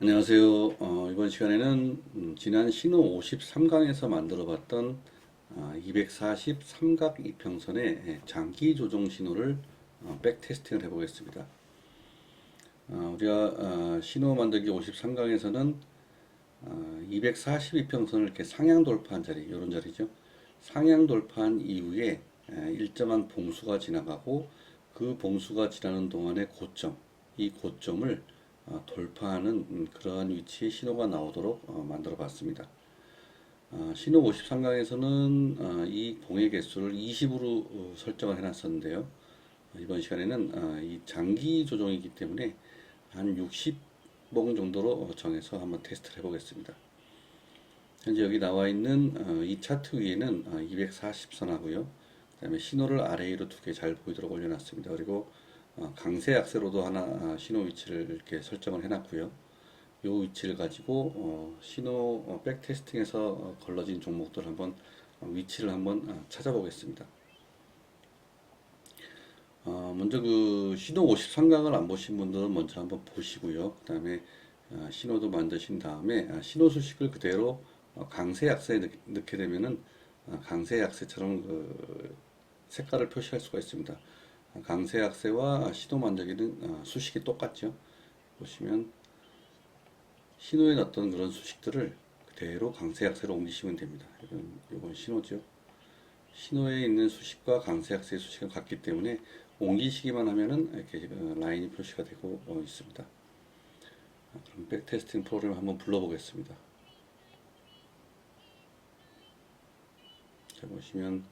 안녕하세요. 어, 이번 시간에는 음, 지난 신호 53강에서 만들어 봤던 어, 243각 이평선의 예, 장기 조정 신호를 어, 백 테스팅을 해 보겠습니다. 어, 우리가 어, 신호 만들기 53강에서는 어, 242평선을 이렇게 상향 돌파한 자리, 이런 자리죠. 상향 돌파한 이후에 에, 일정한 봉수가 지나가고 그 봉수가 지나는 동안의 고점, 이 고점을 어, 돌파하는 음, 그러한 위치의 신호가 나오도록 어, 만들어 봤습니다. 어, 신호 53강에서는 어, 이 봉의 개수를 20으로 어, 설정을 해놨었는데요. 어, 이번 시간에는 어, 이 장기 조정이기 때문에 한 60봉 정도로 어, 정해서 한번 테스트를 해보겠습니다. 현재 여기 나와 있는 어, 이 차트 위에는 어, 240선 하고요. 그 다음에 신호를 아래로 두 개 잘 보이도록 올려놨습니다. 그리고 어, 강세 약세로도 하나 아, 신호 위치를 이렇게 설정을 해놨고요. 이 위치를 가지고 어, 신호 어, 백 테스팅에서 어, 걸러진 종목들 한번 어, 위치를 한번 어, 찾아보겠습니다. 어, 먼저 그 신호 53강을 안 보신 분들은 먼저 한번 보시고요. 그 다음에 어, 신호도 만드신 다음에 아, 신호 수식을 그대로 어, 강세 약세에 넣, 넣게 되면은 어, 강세 약세처럼 그 색깔을 표시할 수가 있습니다. 아, 강세 약세와 신호 만들기는 어, 수식이 똑같죠. 보시면 신호에 넣었던 그런 수식들을 그대로 강세 약세로 옮기시면 됩니다. 이건, 이건 신호죠. 신호에 있는 수식과 강세 약세의 수식은 같기 때문에 옮기시기만 하면은 이렇게 어, 라인이 표시가 되고 어, 있습니다. 아, 그럼 백테스팅 프로그램 한번 불러보겠습니다. 자 보시면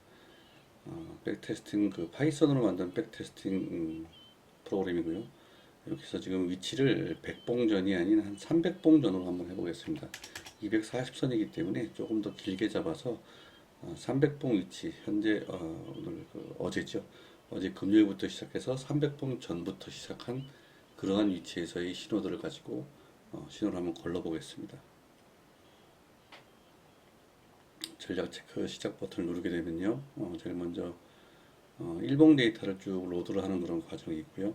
어, 백테스팅 그 파이썬으로 만든 백테스팅 음, 프로그램이고요. 여기서 지금 위치를 100봉 전이 아닌 한 300봉 전으로 한번 해보겠습니다. 240선이기 때문에 조금 더 길게 잡아서 어, 300봉 위치 현재 어, 오늘 그 어제죠. 어제 금요일부터 시작해서 300봉 전부터 시작한 그러한 위치에서의 신호들을 가지고 어, 신호를 한번 걸러 보겠습니다. 전략 체크 시작 버튼을 누르게 되면요. 어, 제일 먼저 어, 일봉 데이터를 쭉 로드를 하는 그런 과정이 있고요.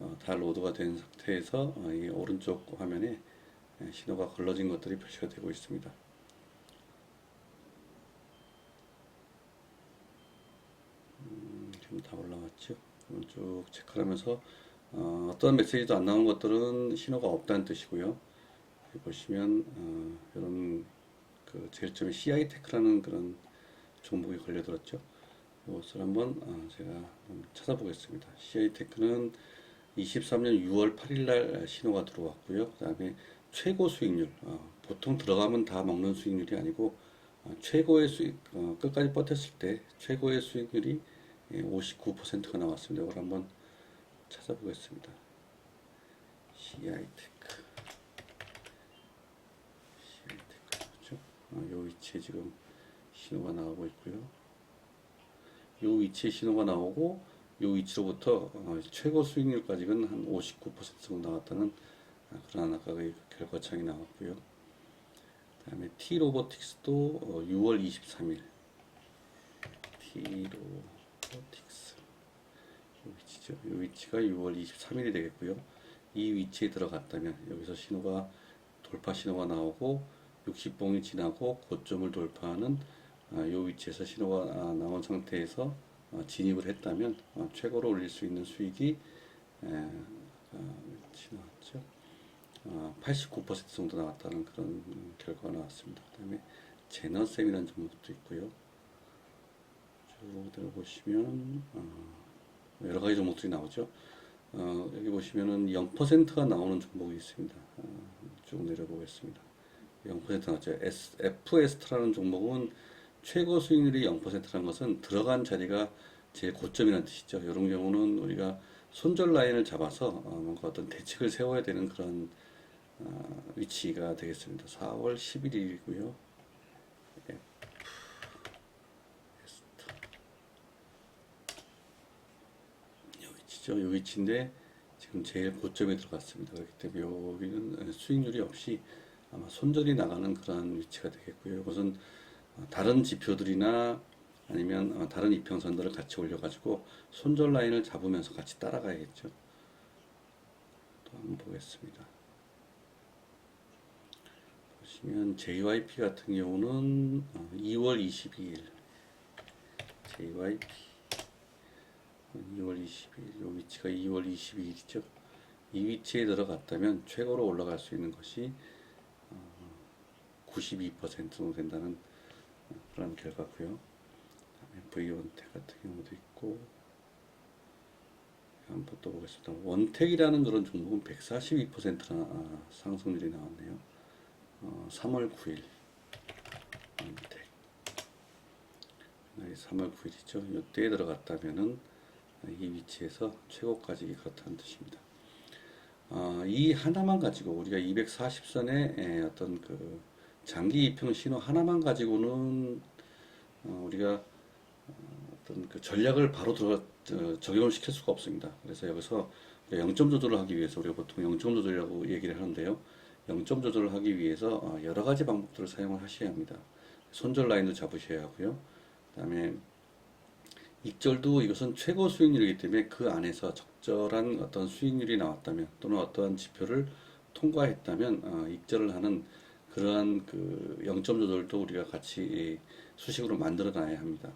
어, 다 로드가 된 상태에서 어, 이 오른쪽 화면에 예, 신호가 걸러진 것들이 표시가 되고 있습니다. 음, 다 올라왔죠. 쭉 체크하면서 어, 어떤 메시지도 안 나온 것들은 신호가 없다는 뜻이고요. 보시면 어, 이런 그 제일점에 CI 테크라는 그런 종목이 걸려들었죠. 이것을 한번 어, 제가 찾아보겠습니다. CI 테크는 23년 6월 8일 날 신호가 들어왔고요. 그 다음에 최고 수익률, 어, 보통 들어가면 다 먹는 수익률이 아니고 어, 최고의 수익, 어, 끝까지 버텼을 때 최고의 수익률이 59%가 나왔습니다. 이걸 한번 찾아보겠습니다. CI 테크. CI 테크죠. 어, 요 위치에 지금 신호가 나오고 있고요. 요 위치에 신호가 나오고 요 위치로부터 어, 최고 수익률까지는 한 59% 정도 나왔다는 아, 그런 아까의 결과창이 나왔고요. 그 다음에 T 로보틱스도 어, 6월 23일 T 로보틱스 요 위치죠. 요 위치가 6월 23일이 되겠고요. 이 위치에 들어갔다면 여기서 신호가 돌파 신호가 나오고 60봉이 지나고 고점을 돌파하는 아, 요 위치에서 신호가 아, 나온 상태에서 어, 진입을 했다면 어, 최고로 올릴 수 있는 수익이 에, 어, 나왔죠. 어, 89% 정도 나왔다는 그런 음, 결과가 나왔습니다. 그 다음에 제너셈이라는 종목도 있고요. 쭉 들어보시면 어, 여러 가지 종목들이 나오죠. 어, 여기 보시면은 0%가 나오는 종목이 있습니다. 어, 쭉 내려보겠습니다. 0% 나왔죠. S, FST라는 종목은 최고 수익률이 0%라는 것은 들어간 자리가 제일 고점이라는 뜻이죠. 이런 경우는 우리가 손절 라인을 잡아서 어, 뭔가 어떤 대책을 세워야 되는 그런 어, 위치가 되겠습니다. 4월 11일이고요. 이 위치죠. 이 위치인데 지금 제일 고점에 들어갔습니다. 그렇기 때문에 여기는 수익률이 없이 아마 손절이 나가는 그런 위치가 되겠고요. 이것은 어, 다른 지표들이나 아니면 어, 다른 이평선들을 같이 올려가지고 손절 라인을 잡으면서 같이 따라가야겠죠. 또 한번 보겠습니다. 보시면 JYP 같은 경우는 어, 2월 22일 JYP 2월 22일 요 위치가 2월 22일이죠. 이 위치에 들어갔다면 최고로 올라갈 수 있는 것이 어, 92% 정도 된다는 어, 그런 결과고요. 그다음에 V1텍 같은 경우도 있고 한번 또 보겠습니다. 원텍이라는 그런 종목은 142%나 아, 상승률이 나왔네요. 어, 3월 9일 원텍 네, 3월 9일이죠. 이때에 들어갔다면은 이 위치에서 최고까지 그렇다는 뜻입니다. 어, 이 하나만 가지고 우리가 240선의 어떤 그 장기 이평 신호 하나만 가지고는 어, 우리가 어, 어떤 그 전략을 바로 들어 어, 적용을 시킬 수가 없습니다. 그래서 여기서 우리가 0점 조절을 하기 위해서 우리가 보통 0점 조절이라고 얘기를 하는데요. 0점 조절을 하기 위해서 어, 여러 가지 방법들을 사용을 하셔야 합니다. 손절 라인도 잡으셔야 하고요. 그다음에 익절도 이것은 최고 수익률이기 때문에 그 안에서 적절한 어떤 수익률이 나왔다면 또는 어떠한 지표를 통과했다면 어, 익절을 하는 그러한 그 0점 조절도 우리가 같이 수식으로 만들어 놔야 합니다.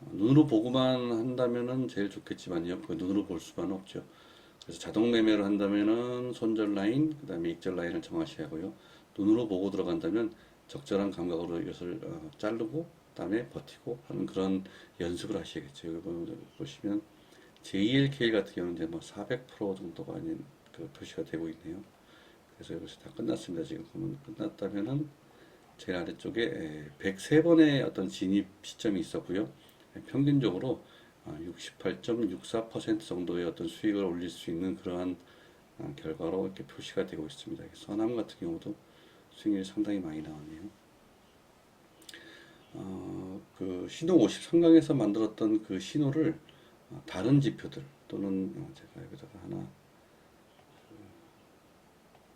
어, 눈으로 보고만 한다면은 제일 좋겠지만요. 그 눈으로 볼 수만은 없죠. 그래서 자동 매매를 한다면은 손절 라인, 그 다음에 익절 라인을 정하셔야 하고요. 눈으로 보고 들어간다면 적절한 감각으로 이것을 어, 자르고 그 다음에 버티고 하는 그런 연습을 하셔야겠죠. 여기 보- 보시면 JLK 같은 경우는 이제 뭐 400% 정도가 아닌 그 표시가 되고 있네요. 그래서 여기서 다 끝났습니다. 지금 그러면 끝났다면은 제일 아래쪽에 103번의 어떤 진입 시점이 있었고요. 평균적으로 68.64% 정도의 어떤 수익을 올릴 수 있는 그러한 어, 결과로 이렇게 표시가 되고 있습니다. 선암 같은 경우도 수익률이 상당히 많이 나왔네요. 어, 그 신호 53강에서 만들었던 그 신호를 어, 다른 지표들 또는 어, 제가 여기다가 하나 그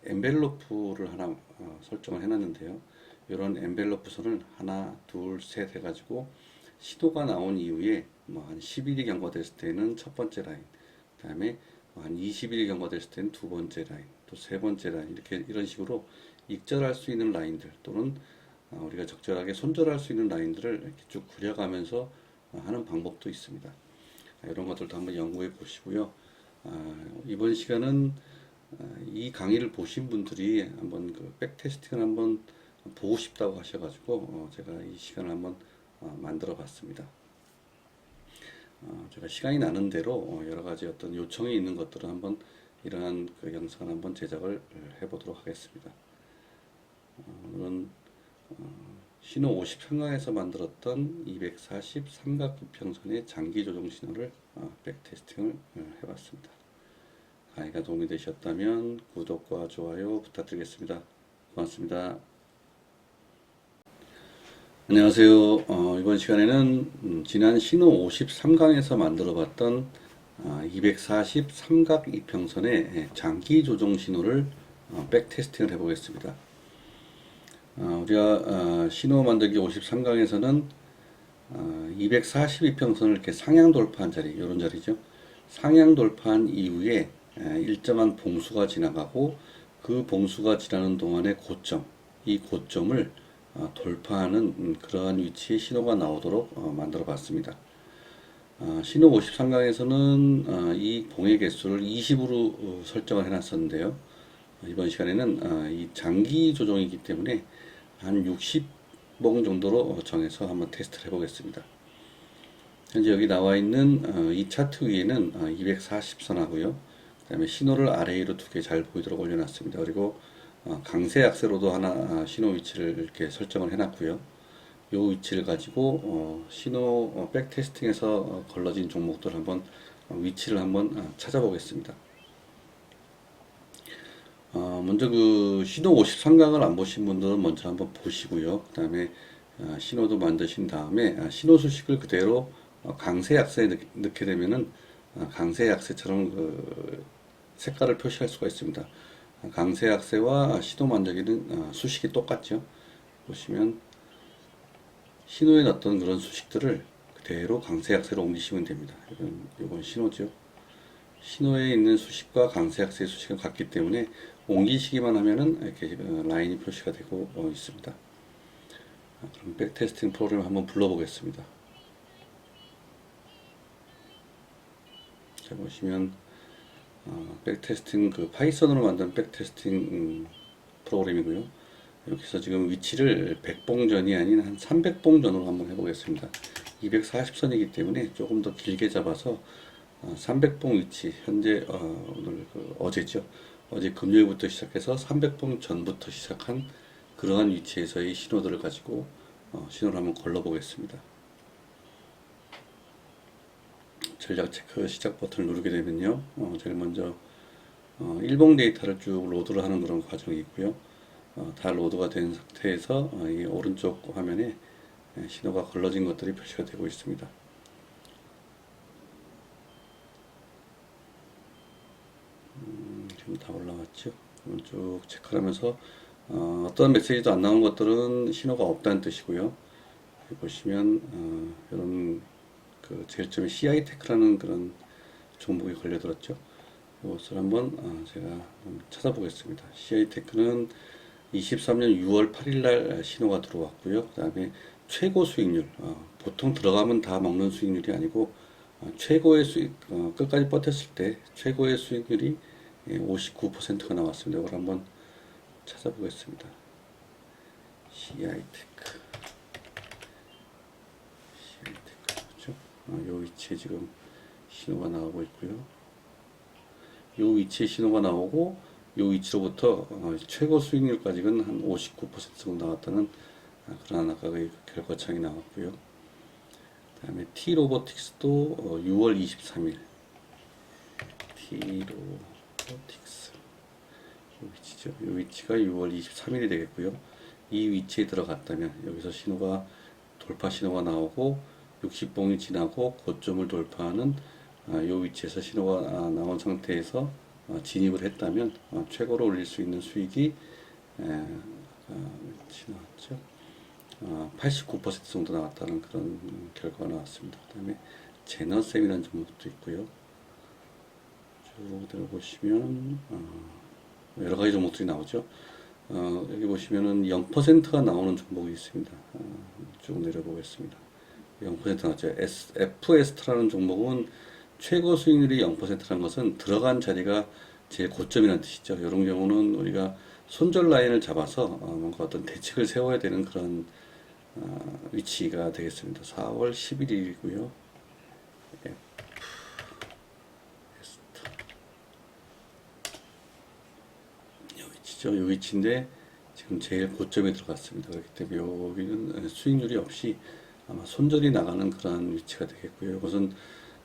엔벨로프를 하나 어, 설정을 해놨는데요. 이런 엔벨로프 선을 하나, 둘, 셋 해가지고 신호가 나온 이후에 뭐 한 10일이 경과됐을 때는 첫 번째 라인, 그 다음에 뭐 한 20일이 경과됐을 때는 두 번째 라인, 또 세 번째 라인 이렇게 이런 식으로 익절할 수 있는 라인들 또는 어, 우리가 적절하게 손절할 수 있는 라인들을 이렇게 쭉 그려가면서 어, 하는 방법도 있습니다. 아, 이런 것들도 한번 연구해 보시고요. 아, 이번 시간은 아, 이 강의를 보신 분들이 한번 그 백테스팅을 한번 보고 싶다고 하셔가지고 어, 제가 이 시간을 한번 어, 만들어 봤습니다. 어, 제가 시간이 나는 대로 어, 여러 가지 어떤 요청이 있는 것들을 한번 이러한 그 영상을 한번 제작을 해보도록 하겠습니다. 어, 오늘은 어, 신호 53강에서 만들었던 240 삼각기평선의 장기 조정 신호를 어, 백테스팅을 어, 해봤습니다. 강의가 도움이 되셨다면 구독과 좋아요 부탁드리겠습니다. 고맙습니다. 안녕하세요. 어, 이번 시간에는 음, 지난 신호 53강에서 만들어 봤던 아, 240 삼각 이평선의 예, 장기 조정 신호를 어, 백테스팅을 해보겠습니다. 어, 우리가 어, 신호 만들기 53강에서는 어, 242평선을 이렇게 상향 돌파한 자리, 이런 자리죠. 상향 돌파한 이후에 에, 일정한 봉수가 지나가고 그 봉수가 지나는 동안의 고점, 이 고점을 어, 돌파하는 음, 그러한 위치의 신호가 나오도록 어, 만들어 봤습니다. 어, 신호 53강에서는 어, 이 봉의 개수를 20으로 어, 설정을 해놨었는데요. 어, 이번 시간에는 어, 이 장기 조정이기 때문에 한 60봉 정도로 어, 정해서 한번 테스트를 해보겠습니다. 현재 여기 나와 있는 어, 이 차트 위에는 어, 240선 하고요. 그 다음에 신호를 아래로 두 개 잘 보이도록 올려놨습니다. 그리고 어, 강세 약세로도 하나 아, 신호 위치를 이렇게 설정을 해놨고요. 이 위치를 가지고 어, 신호 어, 백테스팅에서 어, 걸러진 종목들 한번 어, 위치를 한번 어, 찾아보겠습니다. 어, 먼저 그 신호 53강을 안 보신 분들은 먼저 한번 보시고요. 그 다음에 어, 신호도 만드신 다음에 아, 신호 수식을 그대로 어, 강세 약세에 넣, 넣게 되면은 어, 강세 약세처럼 그 색깔을 표시할 수가 있습니다. 아, 강세 약세와 신호 만들기는 어, 수식이 똑같죠. 보시면 신호에 넣었던 그런 수식들을 그대로 강세 약세로 옮기시면 됩니다. 이건, 이건 신호죠. 신호에 있는 수식과 강세 약세 수식은 같기 때문에 옮기시기만 하면은 이렇게 어, 라인이 표시가 되고 어, 있습니다. 아, 그럼 백테스팅 프로그램 한번 불러보겠습니다. 자 보시면 어, 백테스팅 그 파이썬으로 만든 백테스팅 음, 프로그램이고요. 여기서 지금 위치를 100봉전이 아닌 한 300봉전으로 한번 해보겠습니다. 240선이기 때문에 조금 더 길게 잡아서 어, 300봉 위치 현재 어, 오늘 그 어제죠. 어제 금요일부터 시작해서 300봉 전부터 시작한 그러한 위치에서의 신호들을 가지고 어, 신호를 한번 걸러 보겠습니다. 전략 체크 시작 버튼을 누르게 되면요. 어, 제일 먼저 어, 일봉 데이터를 쭉 로드를 하는 그런 과정이 있고요. 어, 다 로드가 된 상태에서 어, 이 오른쪽 화면에 예, 신호가 걸러진 것들이 표시가 되고 있습니다. 음, 지금 다 올라왔죠. 쭉 체크하면서 어, 어떤 메시지도 안 나온 것들은 신호가 없다는 뜻이고요. 보시면 어, 이런 그 제일 처음에 CI 테크라는 그런 종목이 걸려들었죠. 이것을 한번 어, 제가 찾아보겠습니다. CI 테크는 23년 6월 8일 날 신호가 들어왔고요. 그 다음에 최고 수익률, 어, 보통 들어가면 다 먹는 수익률이 아니고 어, 최고의 수익, 어, 끝까지 버텼을 때 최고의 수익률이 59%가 나왔습니다. 이걸 한번 찾아보겠습니다. CI 테크. CI 테크. 그렇죠? 어, 요 위치에 지금 신호가 나오고 있고요. 요 위치에 신호가 나오고 요 위치로부터 어, 최고 수익률까지는 한 59% 정도 나왔다는 아, 그런 아까의 결과창이 나왔고요. 그 다음에 T 로보틱스도 어, 6월 23일 T 로보틱스 요 위치죠. 요 위치가 6월 23일이 되겠고요. 이 위치에 들어갔다면 여기서 신호가 돌파 신호가 나오고 60봉이 지나고 고점을 돌파하는 아, 요 위치에서 신호가 아, 나온 상태에서 어, 진입을 했다면 어, 최고로 올릴 수 있는 수익이 에, 어, 위치 나왔죠. 어, 89% 정도 나왔다는 그런 음, 결과가 나왔습니다. 그 다음에 제너쌤이라는 종목도 있고요. 쭉 들어보시면 어, 여러 가지 종목들이 나오죠. 어, 여기 보시면은 0%가 나오는 종목이 있습니다. 어, 쭉 내려보겠습니다. 0% 나왔죠. S, FST라는 종목은 최고 수익률이 0%라는 것은 들어간 자리가 제일 고점이라는 뜻이죠. 이런 경우는 우리가 손절 라인을 잡아서 어, 뭔가 어떤 대책을 세워야 되는 그런 어, 위치가 되겠습니다. 4월 11일이고요. 이 위치죠. 이 위치인데 지금 제일 고점에 들어갔습니다. 그렇기 때문에 여기는 수익률이 없이 아마 손절이 나가는 그런 위치가 되겠고요. 이것은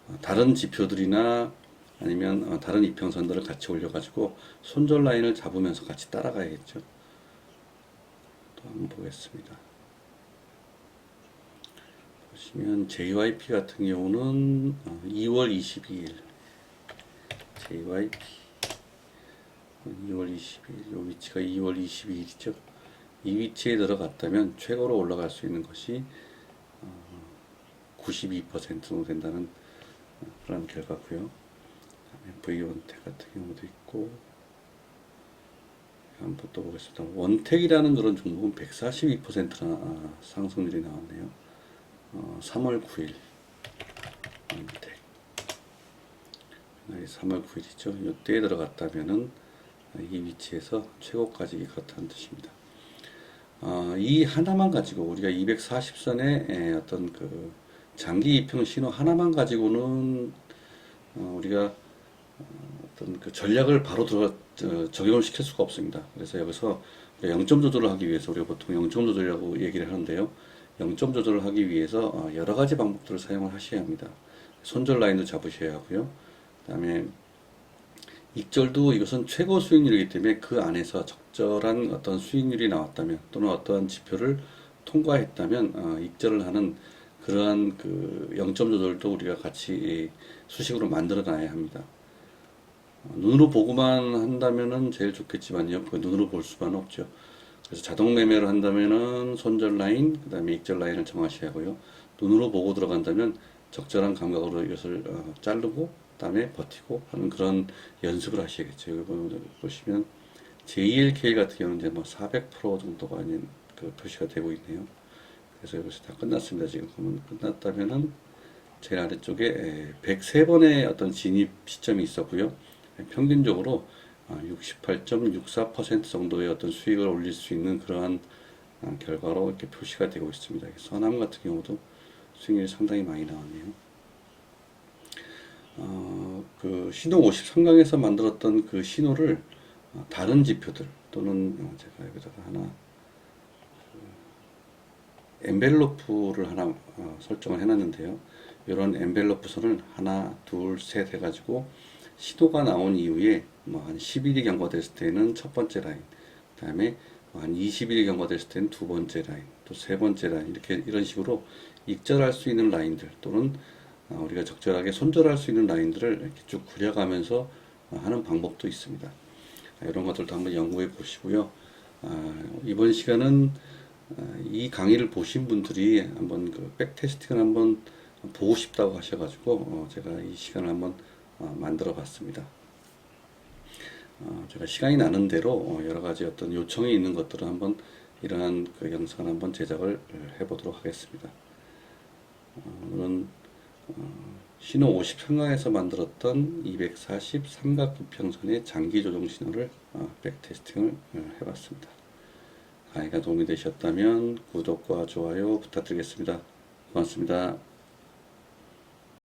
어, 다른 지표들이나 아니면 어, 다른 이평선들을 같이 올려가지고 손절 라인을 잡으면서 같이 따라가야겠죠. 또 한번 보겠습니다. 보시면 JYP 같은 경우는 어, 2월 22일 JYP 2월 22일 요 위치가 2월 22일이죠. 이 위치에 들어갔다면 최고로 올라갈 수 있는 것이 92% 정도 된다는 그런 결과고요. 그다음에 V원택 같은 경우도 있고 한번 또 보겠습니다. 원택이라는 그런 종목은 142%나 상승률이 나왔네요. 어, 3월 9일 원택 3월 9일이죠. 이때에 들어갔다면은 이 위치에서 최고까지 그렇다는 뜻입니다. 어, 이 하나만 가지고 우리가 240선의 어떤 그 장기 이평 신호 하나만 가지고는 어, 우리가 어, 어떤 그 전략을 바로 들어 어, 적용을 시킬 수가 없습니다. 그래서 여기서 0점 조절을 하기 위해서 우리가 보통 0점 조절이라고 얘기를 하는데요. 0점 조절을 하기 위해서 어, 여러 가지 방법들을 사용을 하셔야 합니다. 손절 라인도 잡으셔야 하고요. 그다음에 익절도 이것은 최고 수익률이기 때문에 그 안에서 적절한 어떤 수익률이 나왔다면 또는 어떠한 지표를 통과했다면 어, 익절을 하는 그러한 그 0점 조절도 우리가 같이 수식으로 만들어 놔야 합니다. 어, 눈으로 보고만 한다면은 제일 좋겠지만요. 그 눈으로 볼 수만 없죠. 그래서 자동 매매를 한다면은 손절 라인, 그 다음에 익절 라인을 정하셔야 하고요. 눈으로 보고 들어간다면 적절한 감각으로 이것을 어, 자르고, 그 다음에 버티고 하는 그런 연습을 하셔야겠죠. 여기 보시면 JLK 같은 경우는 이제 뭐 400% 정도가 아닌 그 표시가 되고 있네요. 그래서 이것이 다 끝났습니다. 지금 그러면 끝났다면은 제일 아래쪽에 103번의 어떤 진입 시점이 있었고요. 평균적으로 68.64% 정도의 어떤 수익을 올릴 수 있는 그러한 아, 결과로 이렇게 표시가 되고 있습니다. 서남 같은 경우도 수익률이 상당히 많이 나왔네요. 어, 그 신호 53강에서 만들었던 그 신호를 어, 다른 지표들 또는 어, 제가 여기다가 하나 그 엔벨로프를 하나 어, 설정을 해놨는데요. 이런 엔벨로프 선을 하나, 둘, 셋 해가지고 신호가 나온 이후에 뭐 한 10일이 경과됐을 때는 첫 번째 라인, 그 다음에 한 20일이 경과됐을 때는 두 번째 라인, 또 세 번째 라인 이렇게 이런 식으로 익절할 수 있는 라인들 또는 어, 우리가 적절하게 손절할 수 있는 라인들을 이렇게 쭉 그려가면서 어, 하는 방법도 있습니다. 아, 이런 것들도 한번 연구해 보시고요. 아, 이번 시간은 아, 이 강의를 보신 분들이 한번 그 백테스팅을 한번 보고 싶다고 하셔가지고 어, 제가 이 시간을 한번 어, 만들어 봤습니다. 어, 제가 시간이 나는 대로 어, 여러 가지 어떤 요청이 있는 것들은 한번 이러한 그 영상을 한번 제작을 해보도록 하겠습니다. 어, 오늘은 어, 신호 50 평강에서 만들었던 240 삼각부평선의 장기 조정 신호를 어, 백테스팅을 어, 해봤습니다. 강의가 도움이 되셨다면 구독과 좋아요 부탁드리겠습니다. 고맙습니다.